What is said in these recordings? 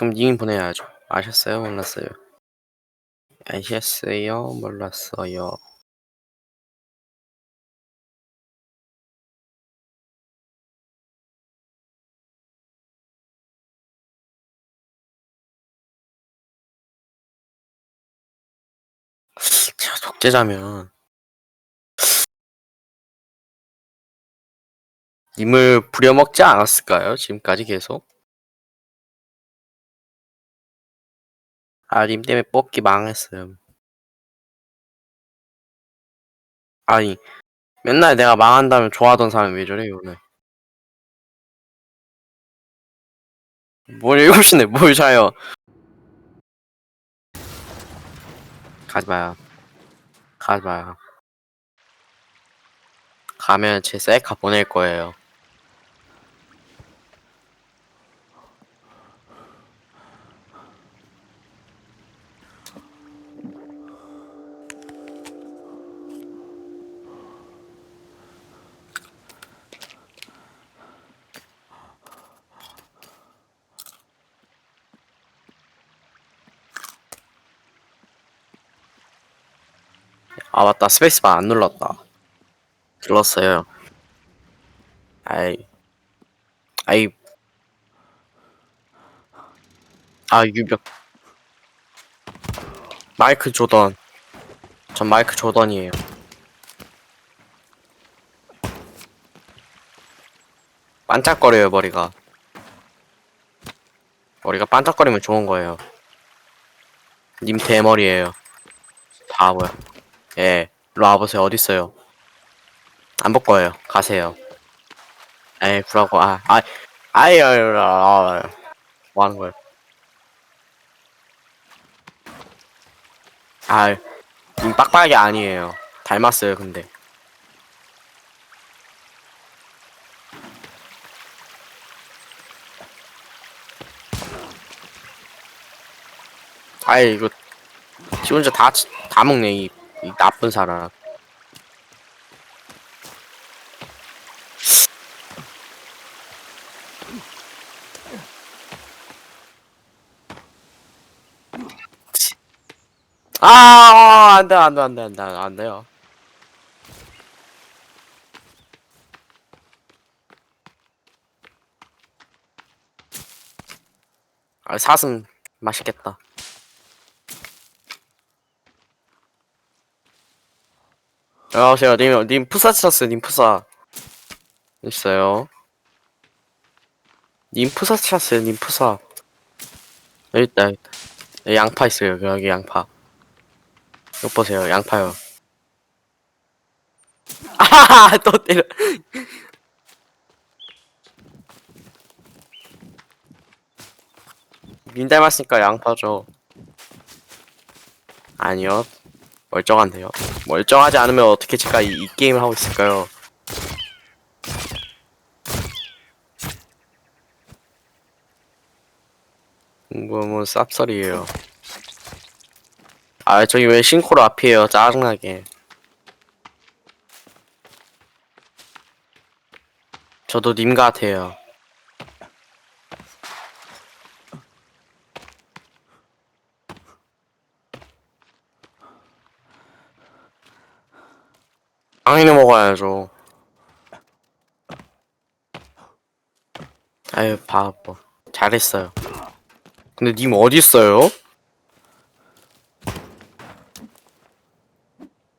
그럼 님 보내야죠. 아셨어요? 몰랐어요? 아셨어요? 몰랐어요. 제가 독재자면 님을 부려먹지 않았을까요? 지금까지 계속? 아, 님 때문에 뽑기 망했어요. 아니, 맨날 내가 망한다면 좋아하던 사람이 왜 저래, 오늘? 뭘 7시네, 뭘 자요? 가지마요. 가지마요. 가면 제 셀카 보낼 거예요. 아, 맞다. 스페이스바 안 눌렀다. 눌렀어요. 아이. 아이. 아, 유벽. 마이크 조던. 전 마이크 조던이에요. 반짝거려요, 머리가. 머리가 반짝거리면 좋은 거예요. 님 대머리예요. 바보야. 예. 일로 와보세요. 어딨어요? 안 볼 거예요. 가세요. 에이, 구라고, 아, 아, 아이, 아이, 아, 뭐 하는 거예요? 아, 님 빡빡이 아니에요. 닮았어요, 근데. 아이, 이거, 지 혼자 다, 다 먹네, 이, 이 나쁜 사람. 아, 안 돼, 안 돼, 안 돼, 안 돼, 안 돼요. 아, 사슴 맛있겠다. 여보세요, 님, 님 푸사 쳤어요, 님 푸사. 있어요. 님 푸사 쳤어요, 님 푸사. 여기 있다, 여기 있다. 여기 양파 있어요, 여기 양파. 이거 보세요, 양파요. 아하하, 또 때려. 민 닮았으니까 양파죠. 아니요. 멀쩡한데요. 멀쩡하지 않으면 어떻게 제가 이, 이 게임을 하고 있을까요? 뭐, 뭐, 쌉소리에요. 아, 저기 왜 싱코로 앞이에요? 짜증나게. 저도 님 같아요. 당연히 먹어야죠. 아유, 바보. 잘했어요. 근데 님 어딨어요?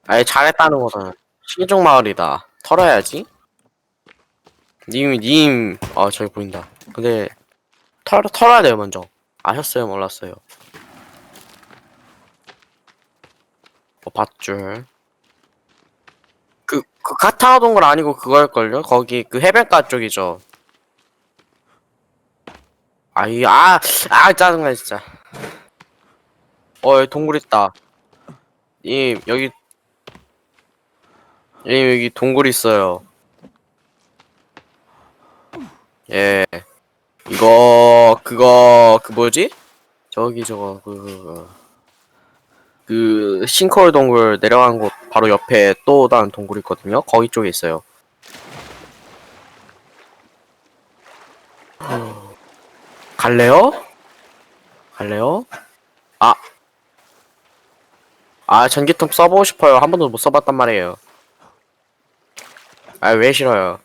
아예 잘했다는 거잖아. 신종 마을이다. 털어야지. 님, 님, 아, 저기 보인다. 근데, 털, 털어야 돼요, 먼저. 아셨어요? 몰랐어요? 뭐, 밧줄. 그, 그, 카타하 동굴 아니고 그걸걸요? 거기, 그 해변가 쪽이죠. 아이, 아, 아, 짜증나, 진짜. 어, 여기 동굴 있다. 님, 여기, 님, 여기 동굴 있어요. 예. 이거, 그거, 그 뭐지? 저기 저거, 그, 그, 그, 그 싱크홀 동굴 내려간 곳 바로 옆에 또 다른 동굴 있거든요. 거기 쪽에 있어요. 갈래요? 갈래요? 아. 아, 전기통 써보고 싶어요. 한 번도 못 써봤단 말이에요. 아, 왜 싫어요?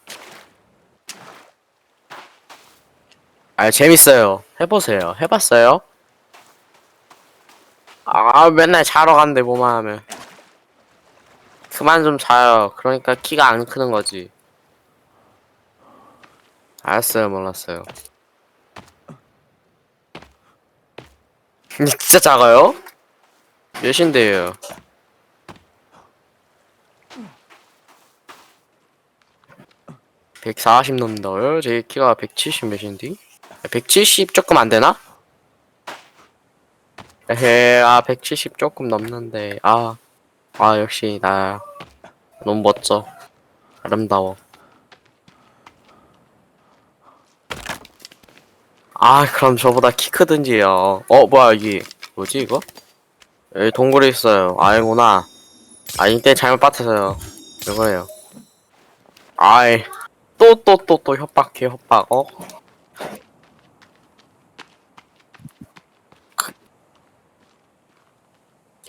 아, 재밌어요. 해보세요. 해봤어요? 아, 맨날 자러 간대, 뭐만 하면. 그만 좀 자요. 그러니까 키가 안 크는 거지. 알았어요, 몰랐어요. 진짜 작아요? 몇인데요? (140) 넘는다고요? 제 키가 (170) 몇인데? (170) 조금 안 되나? 에헤 아170 조금 넘는데 아 아 역시 나 너무 멋져. 아름다워. 아 그럼 저보다 키 크든지요. 어 뭐야 여기 뭐지 이거? 여기 동굴이 있어요. 아이구나. 아 이때 잘못 빠트서요. 이거예요. 아이 또 또 또 또 협박해 협박. 어?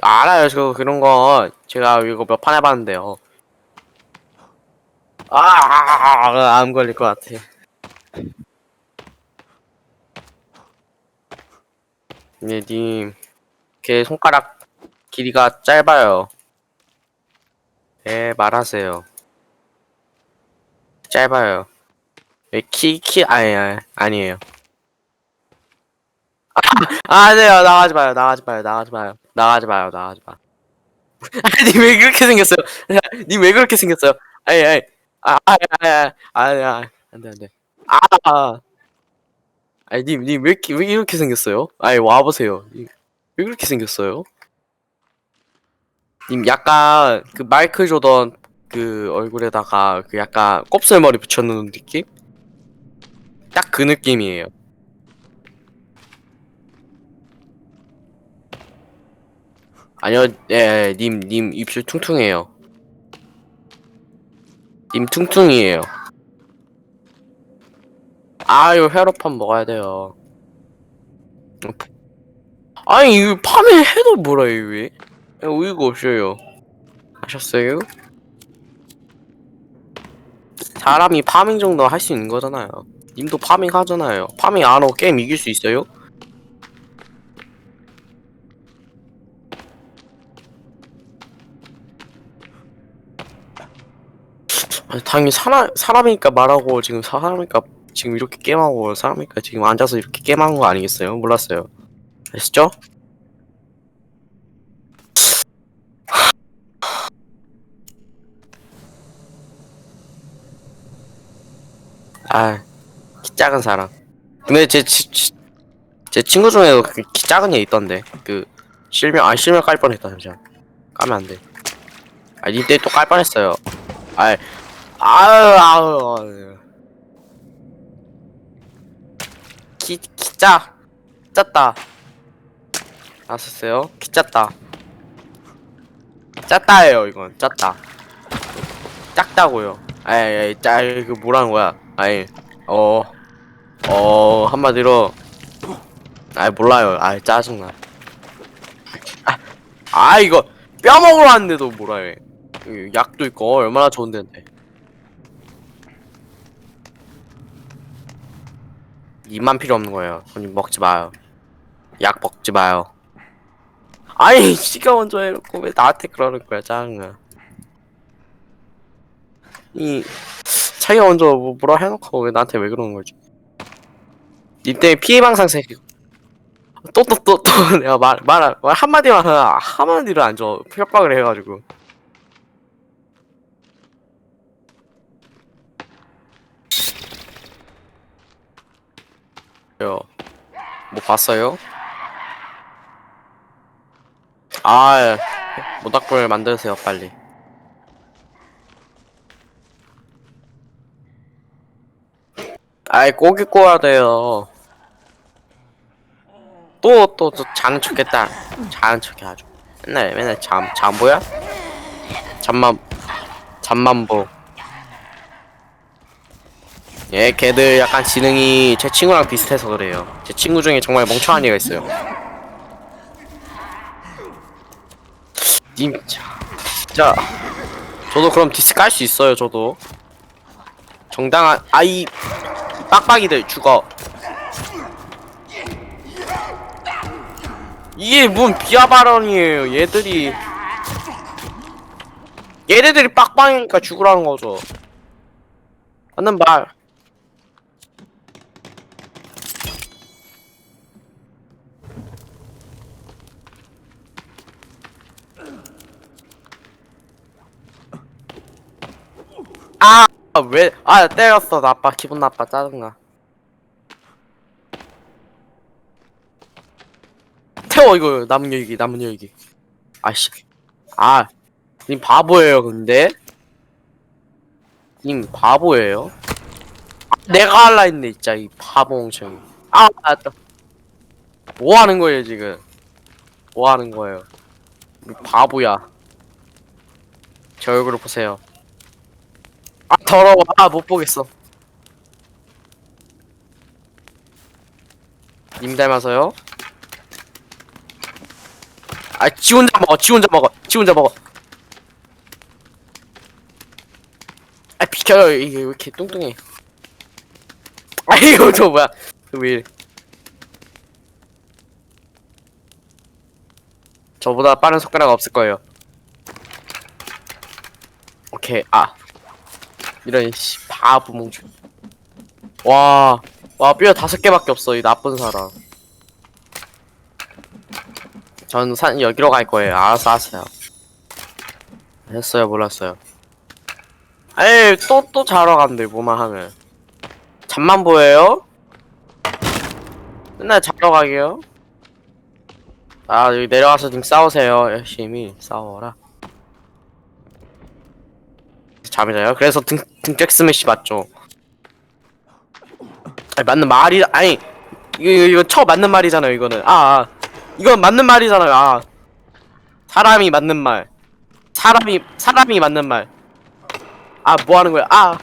알아요 저 그런 거 제가 이거 몇 판 해봤는데요 아암 걸릴 것 같아 네, 님, 걔 손가락 길이가 짧아요. 네, 말하세요. 짧아요. 네, 키, 키, 아니, 아니, 아니에요. 아, 아니에요. 나가지 마요, 나가지 마요, 나가지 마요. 나가지 마요, 나가지 마. 아니, 왜 그렇게 생겼어요? 님왜 그렇게 생겼어요? 아니, 아니, 아, 아니, 아니, 아니, 아니, 안 돼, 안 돼. 아, 아. 아니 님, 님 왜 이렇게 왜 이렇게 생겼어요? 아니 와보세요. 님, 왜 그렇게 생겼어요? 님 약간 그 마이클 조던 그 얼굴에다가 그 약간 곱슬머리 붙여놓은 느낌? 딱 그 느낌이에요. 아니요, 예, 예, 님, 님 입술 퉁퉁해요. 님 퉁퉁이에요. 아유, 회로판 먹어야 돼요. 아니, 이거 파밍 해도 뭐라, 이거 왜? 우유가 없어요. 아셨어요? 사람이 파밍 정도 할 수 있는 거잖아요. 님도 파밍 하잖아요. 파밍 안 하고 게임 이길 수 있어요? 아니, 당연히 사람, 사람이니까 말하고, 지금 사람이니까 지금 이렇게 게임하고, 사람이니까 지금 앉아서 이렇게 게임하는 거 아니겠어요? 몰랐어요. 아시죠? 아, 키 작은 사람. 근데 제, 치, 치- 제 친구 중에도 그키 작은 애 있던데. 그, 실명, 아, 실명 깔 뻔했다, 잠시만. 까면 안 돼. 아, 이때 또 깔 뻔했어요. 아, 아유, 아유, 아유. 키, 키 짜. 짰다. 아셨어요? 키 짰다. 짰다예요, 이건. 짰다. 작다고요. 아이, 아이, 짜, 이거 뭐라는 거야? 아이, 어, 어, 한마디로, 아이, 몰라요. 아이, 짜증나. 아, 아, 이거, 뼈 먹으러 왔는데도 뭐라 해. 약도 있고, 얼마나 좋은 데인데. 입만 필요 없는 거예요. 손님 먹지 마요. 약 먹지 마요. 아니, 씨가 먼저 해놓고 왜 나한테 그러는 거야, 짜증나. 이, 자기가 먼저 뭐, 뭐라 해놓고 왜 나한테 왜 그러는 거지? 니 때문에 피해방상 생기 또, 또, 또, 또, 내가 말, 말, 말 한마디만 하나, 한마디를 안 줘. 협박을 해가지고. 요, 뭐 봤어요? 아, 모닥불 만드세요, 빨리. 아이, 고기 구워야 돼요. 또, 또, 또, 자는 척 했다. 자는 척해, 아주. 맨날, 맨날 잠, 잠보야? 잠만, 잠만 보. 예, 걔들 약간 지능이 제 친구랑 비슷해서 그래요. 제 친구 중에 정말 멍청한 애가 있어요. 님, 자, 저도 그럼 디스 깔 수 있어요, 저도. 정당한, 아이, 빡빡이들 죽어. 이게 뭔 비하 발언이에요, 얘들이. 얘네들이 빡빡이니까 죽으라는 거죠. 맞는 말. 아, 왜, 아, 때렸어. 나빠. 기분 나빠. 짜증나. 태워, 이거. 남은 열기, 남은 열기. 아씨. 아, 님 바보예요, 근데? 님 바보예요? 아, 내가 할라 했네, 진짜. 이 바보 멍청이. 아, 맞다. 뭐 하는 거예요, 지금? 뭐 하는 거예요? 이 바보야. 제 얼굴을 보세요. 아 더러워. 아 못 보겠어. 님 닮아서요? 아 지 혼자 먹어 지 혼자 먹어 지 혼자 먹어. 아 비켜요. 이게 왜 이렇게 뚱뚱해. 아 이거 저 뭐야. 왜 이래. 저보다 빠른 손가락 없을 거예요. 오케이 아 이런 씨 바보 몽주 와와 뼈 다섯 개밖에 없어 이 나쁜 사람. 전 산 여기로 갈 거예요. 알아서 하세요. 했어요 몰랐어요. 에이 또 또 자러 간대 뭐만 하면. 잠만 보여요? 맨날 자러 가게요? 아 여기 내려가서 좀 싸우세요. 열심히 싸워라. 잠이 자요? 그래서 등, 등짝 스매시 맞죠? 아니 맞는 말이 아니 이거 이거, 이거 처 맞는 말이잖아요 이거는. 아, 아. 이건 맞는 말이잖아요 아. 사람이 맞는 말. 사람이 사람이 맞는 말. 아 뭐 하는 거야? 아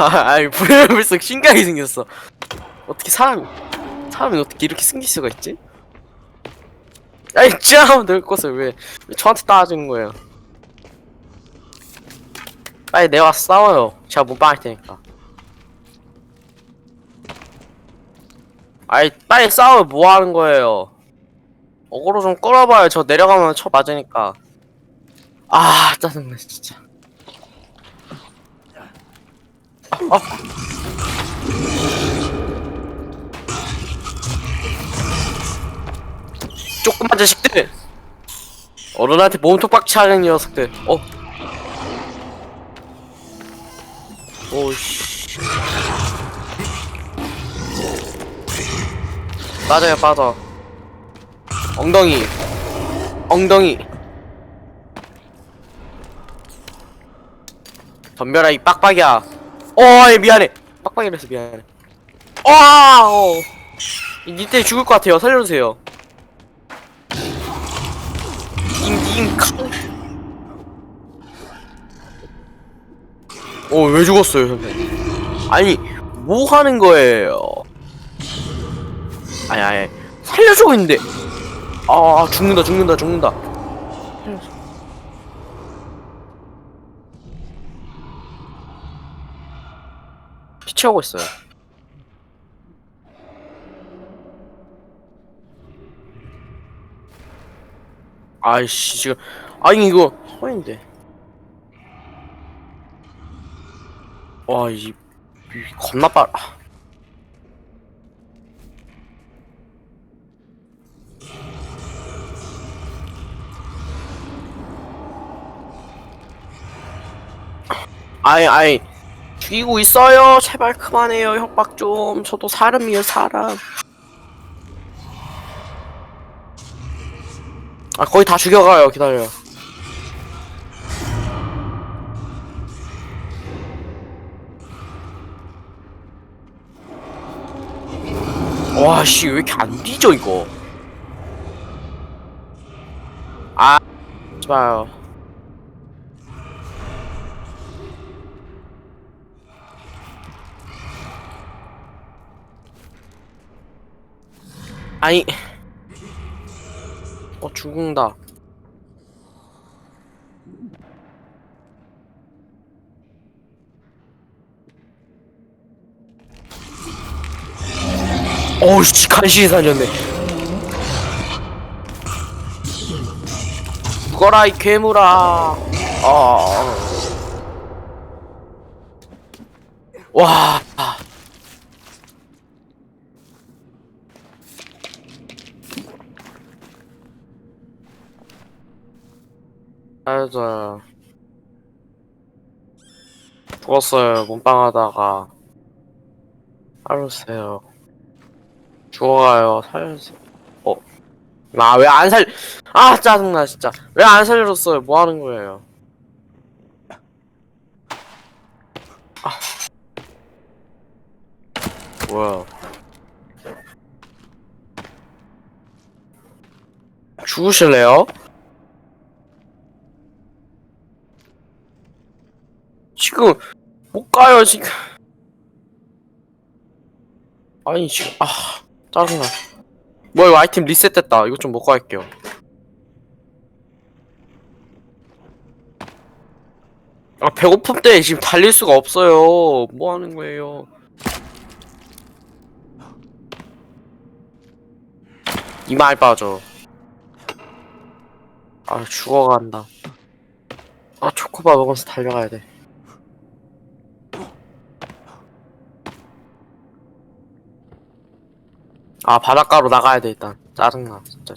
아, 아이 불쑥 신기하게 생겼어. 어떻게 사람 사람이 어떻게 이렇게 생길 수가 있지? 아이 짱! 늘 것을 왜, 왜 저한테 따지는 거예요? 빨리 내와 싸워요. 제가 못 막을 테니까. 아이 빨리 싸워 뭐 하는 거예요? 어그로 좀 끌어봐요. 저 내려가면 쳐 맞으니까. 아 짜증나 진짜. 어. 조그만 자식들! 어른한테 몸통 빡치 하는 녀석들. 어. 오씨. 빠져요, 빠져. 엉덩이. 엉덩이. 덤벼라, 이 빡빡이야. 어, 예, 미안해. 빡빡이라서 미안해. 와, 어. 이때 죽을 것 같아요. 살려주세요. 잉잉 캉. 어, 왜 죽었어요, 선생님? 아니, 뭐 하는 거예요? 아니, 아니, 살려주고 있는데. 아, 죽는다, 죽는다, 죽는다. 피 치하고 있어요. 아이씨 지금. 아니 이거 서인데. 와이 이 겁나 빨 아이 아이 죽이고 있어요. 제발 그만해요 협박 좀. 저도 사람이에요 사람. 아 거의 다 죽여가요. 기다려요. 와씨 왜 이렇게 안 뒤져 이거? 아 제발요 아니. 어 죽는다. 어우씨 간신히 살렸네. 죽어라 이 괴물아. 아. 와 알죠 죽었어요 몸빵하다가 알았어요. 죽어가요 살려주세요. 어? 아왜안 살.. 아 짜증나 진짜. 왜 안 살려줬어요? 뭐 하는 거예요? 아. 뭐야. 죽으실래요? 지금 못 가요 지금. 아니 지금 아 짜증나. 뭐야 이거 아이템 리셋됐다. 이거 좀 먹고 할게요. 아 배고픔 때 지금 달릴 수가 없어요. 뭐 하는 거예요? 이말 빠져. 아 죽어간다. 아 초코바 먹으면서 달려가야 돼 아 바닷가로 나가야 돼 일단. 짜증나 진짜